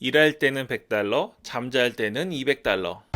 일할 때는 100달러, 잠잘 때는 200달러.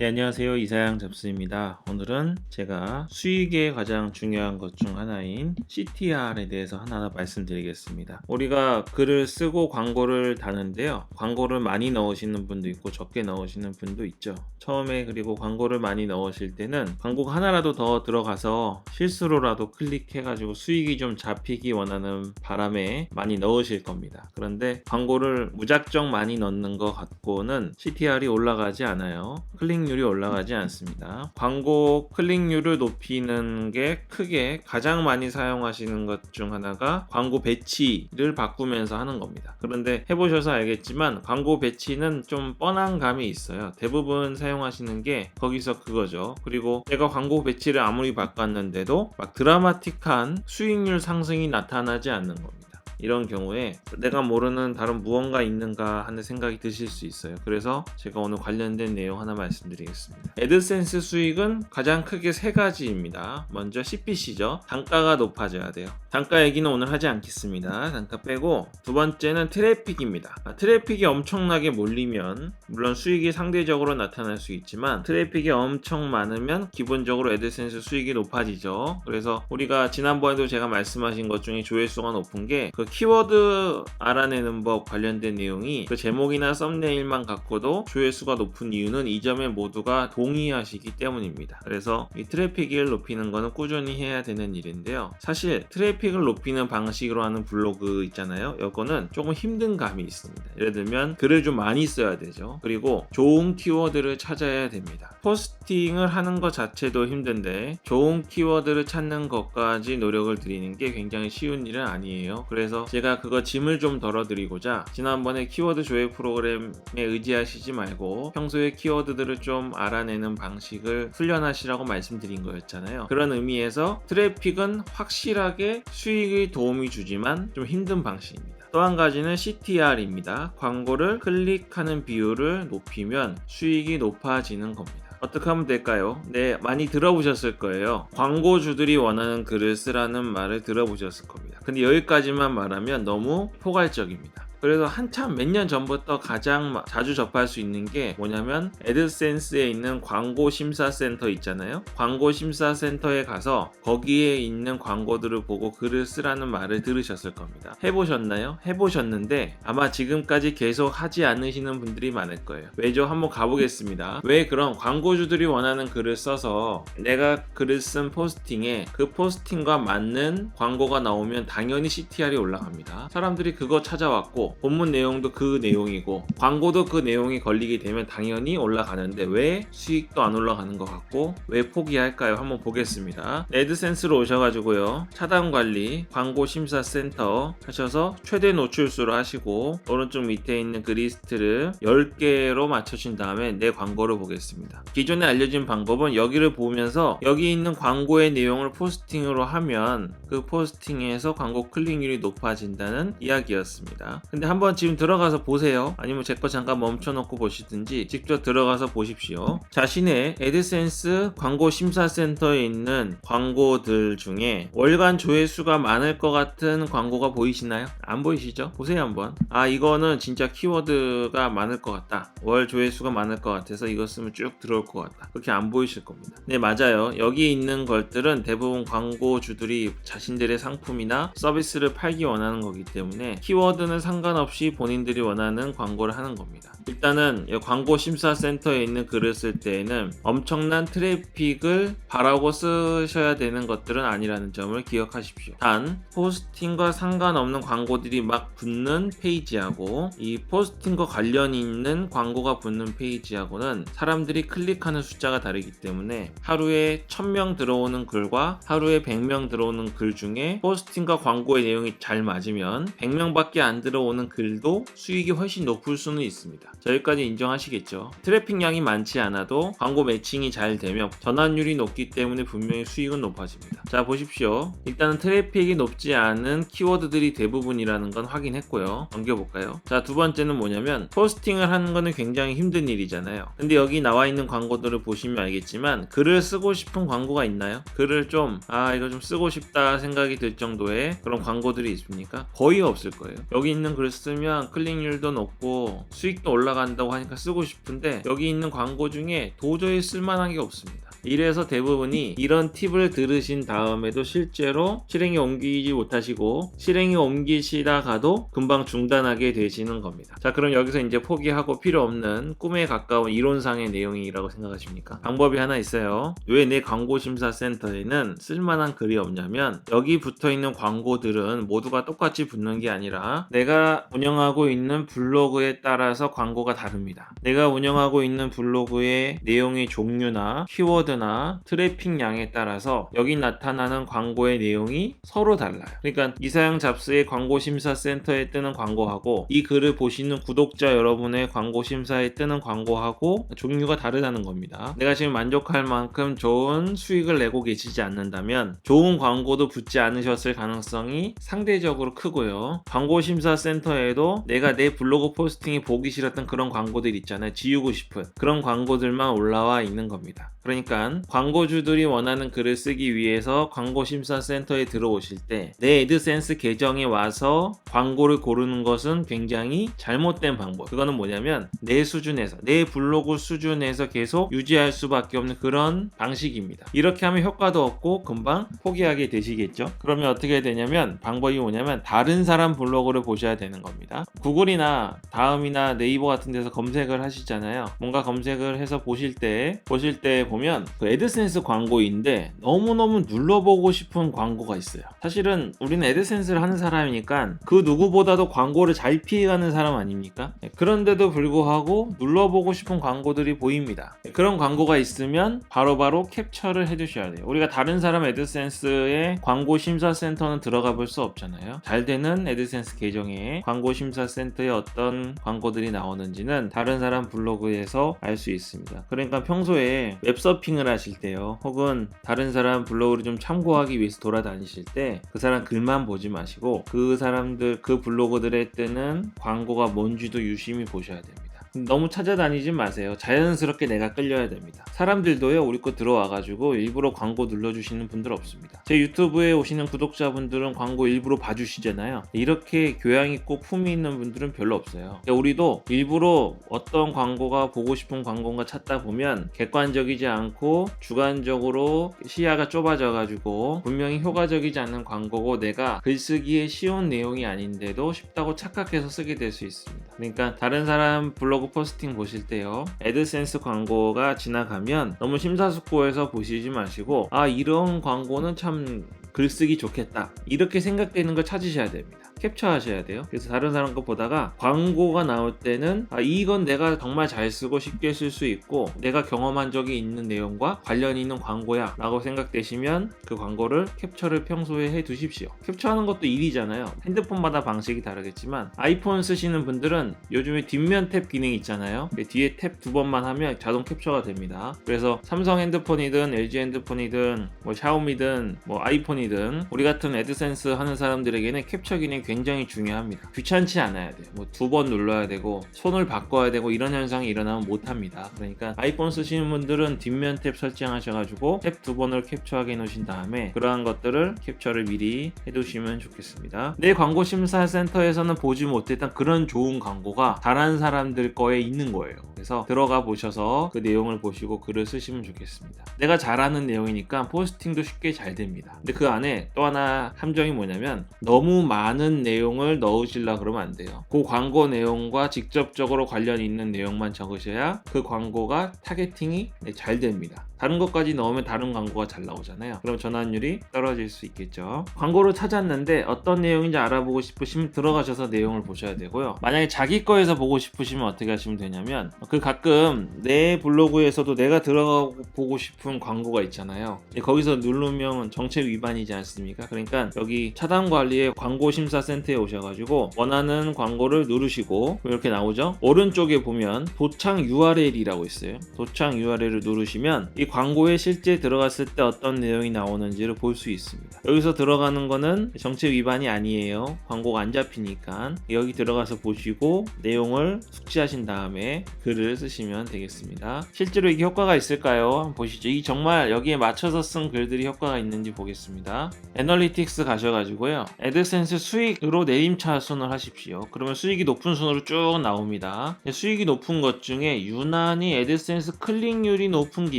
네, 안녕하세요. 이사양 잡스입니다. 오늘은 제가 수익의 가장 중요한 것 중 하나인 CTR에 대해서 하나 말씀드리겠습니다. 우리가 글을 쓰고 광고를 다는데요. 광고를 많이 넣으시는 분도 있고 적게 넣으시는 분도 있죠. 처음에 그리고 광고를 많이 넣으실 때는 광고가 하나라도 더 들어가서 실수로라도 클릭해가지고 수익이 좀 잡히기 원하는 바람에 많이 넣으실 겁니다. 그런데 광고를 무작정 많이 넣는 것 같고는 CTR이 올라가지 않아요. 클릭 률이 올라가지 않습니다. 광고 클릭률을 높이는 게 크게 가장 많이 사용하시는 것 중 하나가 광고 배치를 바꾸면서 하는 겁니다. 그런데 해보셔서 알겠지만 광고 배치는 좀 뻔한 감이 있어요. 대부분 사용하시는 게 거기서 그거죠. 그리고 내가 광고 배치를 아무리 바꿨는데도 막 드라마틱한 수익률 상승이 나타나지 않는 겁니다. 이런 경우에 내가 모르는 다른 무언가 있는가 하는 생각이 드실 수 있어요. 그래서 제가 오늘 관련된 내용 하나 말씀드리겠습니다. 애드센스 수익은 가장 크게 세 가지입니다. 먼저 CPC죠. 단가가 높아져야 돼요. 단가 얘기는 오늘 하지 않겠습니다. 단가 빼고 두 번째는 트래픽입니다. 아, 트래픽이 엄청나게 몰리면 물론 수익이 상대적으로 나타날 수 있지만 트래픽이 엄청 많으면 기본적으로 애드센스 수익이 높아지죠. 그래서 우리가 지난번에도 제가 말씀하신 것 중에 조회수가 높은 게 그 키워드 알아내는 법 관련된 내용이 그 제목이나 썸네일만 갖고도 조회수가 높은 이유는 이 점에 모두가 동의하시기 때문입니다. 그래서 이 트래픽을 높이는 거는 꾸준히 해야 되는 일인데요. 사실 트래픽을 높이는 방식으로 하는 블로그 있잖아요. 이거는 조금 힘든 감이 있습니다. 예를 들면 글을 좀 많이 써야 되죠. 그리고 좋은 키워드를 찾아야 됩니다. 포스팅을 하는 것 자체도 힘든데 좋은 키워드를 찾는 것까지 노력을 드리는 게 굉장히 쉬운 일은 아니에요. 그래서 제가 그거 짐을 좀 덜어드리고자 지난번에 키워드 조회 프로그램에 의지하시지 말고 평소에 키워드들을 좀 알아내는 방식을 훈련하시라고 말씀드린 거였잖아요. 그런 의미에서 트래픽은 확실하게 수익의 도움이 주지만 좀 힘든 방식입니다. 또한 가지는 CTR입니다. 광고를 클릭하는 비율을 높이면 수익이 높아지는 겁니다. 어떻게 하면 될까요? 네, 많이 들어보셨을 거예요. 광고주들이 원하는 글을 쓰라는 말을 들어보셨을 겁니다. 근데 여기까지만 말하면 너무 포괄적입니다. 그래서 한참 몇 년 전부터 가장 자주 접할 수 있는 게 뭐냐면 애드센스에 있는 광고 심사센터 있잖아요. 광고 심사센터에 가서 거기에 있는 광고들을 보고 글을 쓰라는 말을 들으셨을 겁니다. 해보셨나요? 해보셨는데 아마 지금까지 계속 하지 않으시는 분들이 많을 거예요. 왜죠? 한번 가보겠습니다. 왜 그럼 광고주들이 원하는 글을 써서 내가 글을 쓴 포스팅에 그 포스팅과 맞는 광고가 나오면 당연히 CTR이 올라갑니다. 사람들이 그거 찾아왔고 본문 내용도 그 내용이고 광고도 그 내용이 걸리게 되면 당연히 올라가는데 왜 수익도 안 올라가는 것 같고 왜 포기할까요? 한번 보겠습니다. 레드센스로 오셔가지고요. 차단 관리, 광고 심사 센터 하셔서 최대 노출수로 하시고 오른쪽 밑에 있는 그 리스트를 10개로 맞춰준 다음에 내 광고를 보겠습니다. 기존에 알려진 방법은 여기를 보면서 여기 있는 광고의 내용을 포스팅으로 하면 그 포스팅에서 광고 클릭률이 높아진다는 이야기였습니다. 근데 한번 지금 들어가서 보세요. 아니면 제 거 잠깐 멈춰놓고 보시든지 직접 들어가서 보십시오. 자신의 애드센스 광고 심사센터에 있는 광고들 중에 월간 조회수가 많을 것 같은 광고가 보이시나요? 안 보이시죠? 보세요 한번. 아 이거는 진짜 키워드가 많을 것 같다. 월 조회수가 많을 것 같아서 이거 쓰면 쭉 들어올 것 같다. 그렇게 안 보이실 겁니다. 네 맞아요. 여기 있는 것들은 대부분 광고주들이 자신들의 상품이나 서비스를 팔기 원하는 거기 때문에 키워드는 상관 없이 본인들이 원하는 광고를 하는 겁니다. 일단은 이 광고 심사 센터에 있는 글을 쓸 때에는 엄청난 트래픽을 바라고 쓰셔야 되는 것들은 아니라는 점을 기억하십시오. 단 포스팅과 상관없는 광고들이 막 붙는 페이지하고 이 포스팅과 관련 있는 광고가 붙는 페이지하고는 사람들이 클릭하는 숫자가 다르기 때문에 하루에 1000명 들어오는 글과 하루에 100명 들어오는 글 중에 포스팅과 광고의 내용이 잘 맞으면 100명밖에 안 들어오는 나오는 글도 수익이 훨씬 높을 수는 있습니다. 자, 여기까지 인정하시겠죠? 트래픽량이 많지 않아도 광고 매칭이 잘 되면 전환율이 높기 때문에 분명히 수익은 높아집니다. 자, 보십시오. 일단은 트래픽이 높지 않은 키워드들이 대부분이라는 건 확인했고요. 넘겨볼까요? 자, 두 번째는 뭐냐면 포스팅을 하는 거는 굉장히 힘든 일이잖아요. 근데 여기 나와 있는 광고들을 보시면 알겠지만 글을 쓰고 싶은 광고가 있나요? 글을 좀, 아, 이거 좀 쓰고 싶다 생각이 들 정도의 그런 광고들이 있습니까? 거의 없을 거예요. 여기 있는 글 쓰면 클릭률도 높고 수익도 올라간다고 하니까 쓰고 싶은데 여기 있는 광고 중에 도저히 쓸만한 게 없습니다. 이래서 대부분이 이런 팁을 들으신 다음에도 실제로 실행에 옮기지 못하시고 실행에 옮기시다가도 금방 중단하게 되시는 겁니다. 자, 그럼 여기서 이제 포기하고 필요 없는 꿈에 가까운 이론상의 내용이라고 생각하십니까? 방법이 하나 있어요. 왜 내 광고 심사 센터에는 쓸만한 글이 없냐면 여기 붙어 있는 광고들은 모두가 똑같이 붙는 게 아니라 내가 운영하고 있는 블로그에 따라서 광고가 다릅니다. 내가 운영하고 있는 블로그의 내용의 종류나 키워드 나 트래픽량에 따라서 여기 나타나는 광고의 내용이 서로 달라요. 그러니까 이사양 잡스의 광고 심사 센터에 뜨는 광고하고 이 글을 보시는 구독자 여러분의 광고 심사에 뜨는 광고하고 종류가 다르다는 겁니다. 내가 지금 만족할 만큼 좋은 수익을 내고 계시지 않는다면 좋은 광고도 붙지 않으셨을 가능성이 상대적으로 크고요. 광고 심사 센터에도 내가 내 블로그 포스팅이 보기 싫었던 그런 광고들 있잖아요. 지우고 싶은 그런 광고들만 올라와 있는 겁니다. 그러니까 광고주들이 원하는 글을 쓰기 위해서 광고 심사 센터에 들어오실 때내 애드센스 계정에 와서 광고를 고르는 것은 굉장히 잘못된 방법. 그거는 뭐냐면 내 수준에서 내 블로그 수준에서 계속 유지할 수밖에 없는 그런 방식입니다. 이렇게 하면 효과도 없고 금방 포기하게 되시겠죠. 그러면 어떻게 되냐면 방법이 뭐냐면 다른 사람 블로그를 보셔야 되는 겁니다. 구글이나 다음이나 네이버 같은 데서 검색을 하시잖아요. 뭔가 검색을 해서 보실 때 보실 때 보면 그 애드센스 광고인데 너무너무 눌러보고 싶은 광고가 있어요. 사실은 우리는 애드센스를 하는 사람이니까 그 누구보다도 광고를 잘 피해가는 사람 아닙니까? 네, 그런데도 불구하고 눌러보고 싶은 광고들이 보입니다. 네, 그런 광고가 있으면 바로바로 캡처를 해두셔야 돼요. 우리가 다른 사람 애드센스의 광고 심사 센터는 들어가 볼 수 없잖아요. 잘 되는 애드센스 계정에 광고 심사 센터에 어떤 광고들이 나오는지는 다른 사람 블로그에서 알 수 있습니다. 그러니까 평소에 웹 서핑을 하실 때요, 혹은 다른 사람 블로그를 좀 참고하기 위해서 돌아다니실 때 그 사람 글만 보지 마시고 그 사람들 그 블로그들에 뜨는 광고가 뭔지도 유심히 보셔야 됩니다. 너무 찾아다니지 마세요. 자연스럽게 내가 끌려야 됩니다. 사람들도요, 우리 거 들어와가지고 일부러 광고 눌러주시는 분들 없습니다. 제 유튜브에 오시는 구독자분들은 광고 일부러 봐주시잖아요. 이렇게 교양 있고 품이 있는 분들은 별로 없어요. 우리도 일부러 어떤 광고가 보고 싶은 광고가 찾다 보면 객관적이지 않고 주관적으로 시야가 좁아져가지고 분명히 효과적이지 않은 광고고 내가 글쓰기에 쉬운 내용이 아닌데도 쉽다고 착각해서 쓰게 될 수 있습니다. 그러니까 다른 사람 블로그 포스팅 보실 때요. 애드센스 광고가 지나가면 너무 심사숙고해서 보시지 마시고 아 이런 광고는 참 글쓰기 좋겠다 이렇게 생각되는 걸 찾으셔야 됩니다. 캡처하셔야 돼요. 그래서 다른 사람 거 보다가 광고가 나올 때는 아, 이건 내가 정말 잘 쓰고 쉽게 쓸 수 있고 내가 경험한 적이 있는 내용과 관련이 있는 광고야 라고 생각되시면 그 광고를 캡처를 평소에 해 두십시오. 캡처하는 것도 일이잖아요. 핸드폰마다 방식이 다르겠지만 아이폰 쓰시는 분들은 요즘에 뒷면 탭 기능 있잖아요. 그 뒤에 탭 두 번만 하면 자동 캡처가 됩니다. 그래서 삼성 핸드폰이든 LG 핸드폰이든 뭐 샤오미든 뭐 아이폰이든 우리 같은 애드센스 하는 사람들에게는 캡처 기능이 굉장히 중요합니다. 귀찮지 않아야 돼요. 뭐 두 번 눌러야 되고 손을 바꿔야 되고 이런 현상이 일어나면 못합니다. 그러니까 아이폰 쓰시는 분들은 뒷면 탭 설정하셔가지고 탭 두 번을 캡처하게 해놓으신 다음에 그러한 것들을 캡처를 미리 해두시면 좋겠습니다. 내 광고 심사 센터에서는 보지 못했던 그런 좋은 광고가 다른 사람들 거에 있는 거예요. 그래서 들어가 보셔서 그 내용을 보시고 글을 쓰시면 좋겠습니다. 내가 잘하는 내용이니까 포스팅도 쉽게 잘 됩니다. 근데 그 안에 또 하나 함정이 뭐냐면 너무 많은 내용을 넣으시려 그러면 안 돼요. 그 광고 내용과 직접적으로 관련 있는 내용만 적으셔야 그 광고가 타겟팅이 네, 잘 됩니다. 다른 것까지 넣으면 다른 광고가 잘 나오잖아요. 그럼 전환율이 떨어질 수 있겠죠. 광고를 찾았는데 어떤 내용인지 알아보고 싶으시면 들어가셔서 내용을 보셔야 되고요. 만약에 자기 거에서 보고 싶으시면 어떻게 하시면 되냐면 그 가끔 내 블로그에서도 내가 들어가 보고 싶은 광고가 있잖아요. 거기서 누르면 정책 위반이지 않습니까? 그러니까 여기 차단 관리의 광고 심사 센터에 오셔가지고 원하는 광고를 누르시고 이렇게 나오죠. 오른쪽에 보면 도창 URL이라고 있어요. 도창 URL을 누르시면 이 광고에 실제 들어갔을 때 어떤 내용이 나오는지를 볼 수 있습니다. 여기서 들어가는 거는 정책 위반이 아니에요. 광고가 안 잡히니까 여기 들어가서 보시고 내용을 숙지하신 다음에 글을 쓰시면 되겠습니다. 실제로 이게 효과가 있을까요? 한번 보시죠. 이 정말 여기에 맞춰서 쓴 글들이 효과가 있는지 보겠습니다. 애널리틱스 가셔가지고요. 애드센스 수익 으로 내림차순을 하십시오. 그러면 수익이 높은 순으로 쭉 나옵니다. 수익이 높은 것 중에 유난히 애드센스 클릭률이 높은 게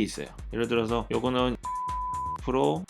있어요. 예를 들어서 요거는 프로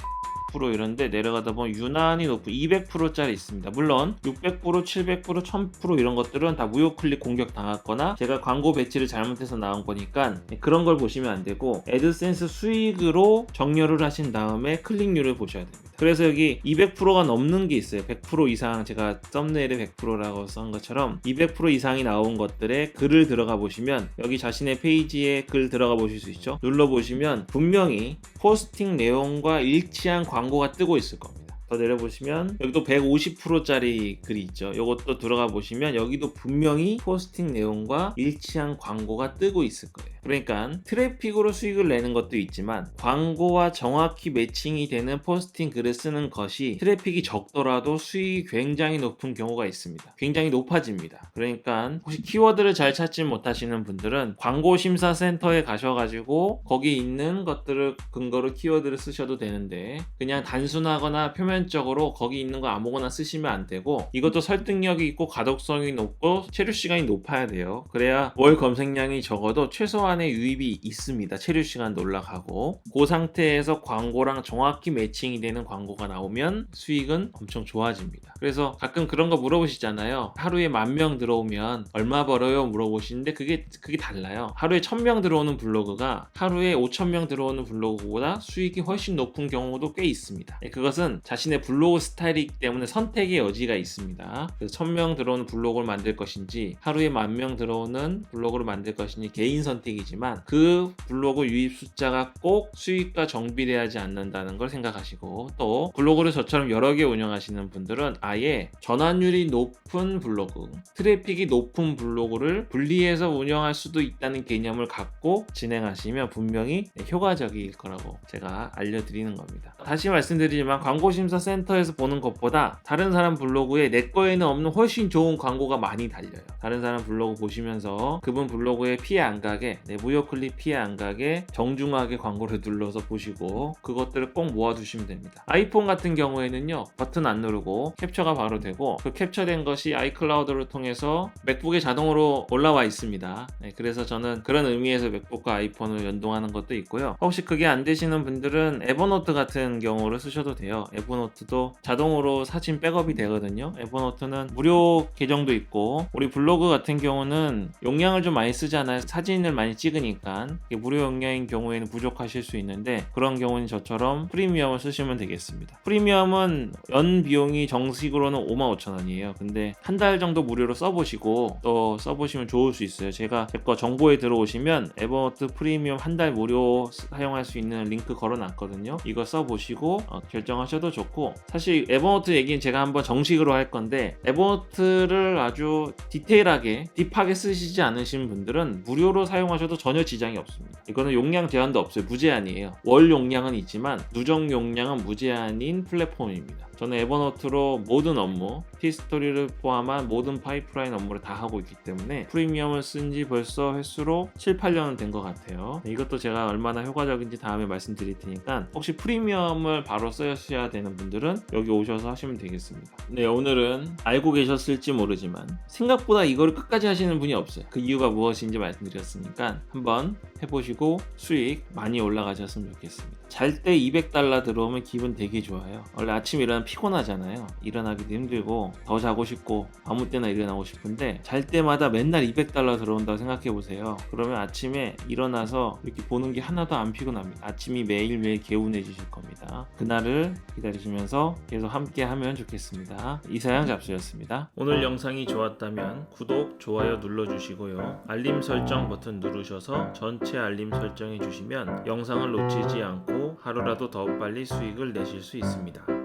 이런데 내려가다 보면 유난히 높은 200%짜리 있습니다. 물론 600%, 700%, 1000% 이런 것들은 다 무효 클릭 공격 당했거나 제가 광고 배치를 잘못해서 나온 거니까 그런 걸 보시면 안 되고 애드센스 수익으로 정렬을 하신 다음에 클릭률을 보셔야 됩니다. 그래서 여기 200%가 넘는 게 있어요. 100% 이상 제가 썸네일에 100%라고 쓴 것처럼 200% 이상이 나온 것들에 글을 들어가 보시면 여기 자신의 페이지에 글 들어가 보실 수 있죠. 눌러 보시면 분명히 포스팅 내용과 일치한 광고가 뜨고 있을 겁니다. 더 내려보시면 여기도 150%짜리 글이 있죠. 이것도 들어가 보시면 여기도 분명히 포스팅 내용과 일치한 광고가 뜨고 있을 거예요. 그러니까 트래픽으로 수익을 내는 것도 있지만 광고와 정확히 매칭이 되는 포스팅 글을 쓰는 것이 트래픽이 적더라도 수익이 굉장히 높은 경우가 있습니다. 굉장히 높아집니다. 그러니까 혹시 키워드를 잘 찾지 못하시는 분들은 광고 심사 센터에 가셔가지고 거기 있는 것들을 근거로 키워드를 쓰셔도 되는데 그냥 단순하거나 표면 적으로 거기 있는 거 아무거나 쓰시면 안 되고 이것도 설득력이 있고 가독성이 높고 체류 시간이 높아야 돼요. 그래야 월 검색량이 적어도 최소한의 유입이 있습니다. 체류 시간도 올라가고 그 상태에서 광고랑 정확히 매칭이 되는 광고가 나오면 수익은 엄청 좋아집니다. 그래서 가끔 그런 거 물어보시잖아요. 하루에 만 명 들어오면 얼마 벌어요? 물어보시는데 그게 그게 달라요. 하루에 천 명 들어오는 블로그가 하루에 5천 명 들어오는 블로그보다 수익이 훨씬 높은 경우도 꽤 있습니다. 네, 그것은 자신의 블로그 스타일이기 때문에 선택의 여지가 있습니다. 그래서 천명 들어오는 블로그를 만들 것인지 하루에 만명 들어오는 블로그를 만들 것인지 개인 선택이지만 그 블로그 유입 숫자가 꼭 수익과 정비되지 않는다는 걸 생각하시고 또 블로그를 저처럼 여러 개 운영하시는 분들은 아예 전환율이 높은 블로그, 트래픽이 높은 블로그를 분리해서 운영할 수도 있다는 개념을 갖고 진행하시면 분명히 효과적일 거라고 제가 알려드리는 겁니다. 다시 말씀드리지만 광고 심사 센터에서 보는 것보다 다른 사람 블로그에 내 거에는 없는 훨씬 좋은 광고가 많이 달려요. 다른 사람 블로그 보시면서 그분 블로그에 피해 안 가게, 네, 무료 클릭 피해 안 가게 정중하게 광고를 눌러서 보시고 그것들을 꼭 모아두시면 됩니다. 아이폰 같은 경우에는요 버튼 안 누르고 캡처가 바로 되고 그 캡처된 것이 아이클라우드를 통해서 맥북에 자동으로 올라와 있습니다. 네, 그래서 저는 그런 의미에서 맥북과 아이폰을 연동하는 것도 있고요. 혹시 그게 안 되시는 분들은 에버노트 같은 경우를 쓰셔도 돼요. 에버노트 도 자동으로 사진 백업이 되거든요. 에버노트는 무료 계정도 있고 우리 블로그 같은 경우는 용량을 좀 많이 쓰잖아요. 사진을 많이 찍으니까 무료 용량인 경우에는 부족하실 수 있는데 그런 경우는 저처럼 프리미엄을 쓰시면 되겠습니다. 프리미엄은 연 비용이 정식으로는 55,000원이에요. 근데 한 달 정도 무료로 써보시고 또 써보시면 좋을 수 있어요. 제가 제 거 정보에 들어오시면 에버노트 프리미엄 한 달 무료 사용할 수 있는 링크 걸어놨거든요. 이거 써보시고 어, 결정하셔도 좋고 사실 에버노트 얘기는 제가 한번 정식으로 할 건데 에버노트를 아주 디테일하게 딥하게 쓰시지 않으신 분들은 무료로 사용하셔도 전혀 지장이 없습니다. 이거는 용량 제한도 없어요. 무제한이에요. 월 용량은 있지만 누적 용량은 무제한인 플랫폼입니다. 저는 에버노트로 모든 업무, 티스토리를 포함한 모든 파이프라인 업무를 다 하고 있기 때문에 프리미엄을 쓴 지 벌써 횟수로 7, 8년은 된 것 같아요. 이것도 제가 얼마나 효과적인지 다음에 말씀드릴 테니까 혹시 프리미엄을 바로 쓰셔야 되는 분들은 여기 오셔서 하시면 되겠습니다. 네, 오늘은 알고 계셨을지 모르지만 생각보다 이거를 끝까지 하시는 분이 없어요. 그 이유가 무엇인지 말씀드렸으니까 한번 해보시고 수익 많이 올라가셨으면 좋겠습니다. 잘 때 200달러 들어오면 기분 되게 좋아요. 원래 아침 일어나면 피곤하잖아요. 일어나기도 힘들고 더 자고 싶고 아무 때나 일어나고 싶은데 잘 때마다 맨날 200달러 들어온다고 생각해 보세요. 그러면 아침에 일어나서 이렇게 보는 게 하나도 안 피곤합니다. 아침이 매일매일 개운해지실 겁니다. 그날을 기다리시면서 계속 함께 하면 좋겠습니다. 이사양 잡수였습니다. 오늘 영상이 좋았다면 구독, 좋아요 눌러주시고요. 알림 설정 버튼 누르셔서 전체 알림 설정해 주시면 영상을 놓치지 않고 하루라도 더 빨리 수익을 내실 수 있습니다.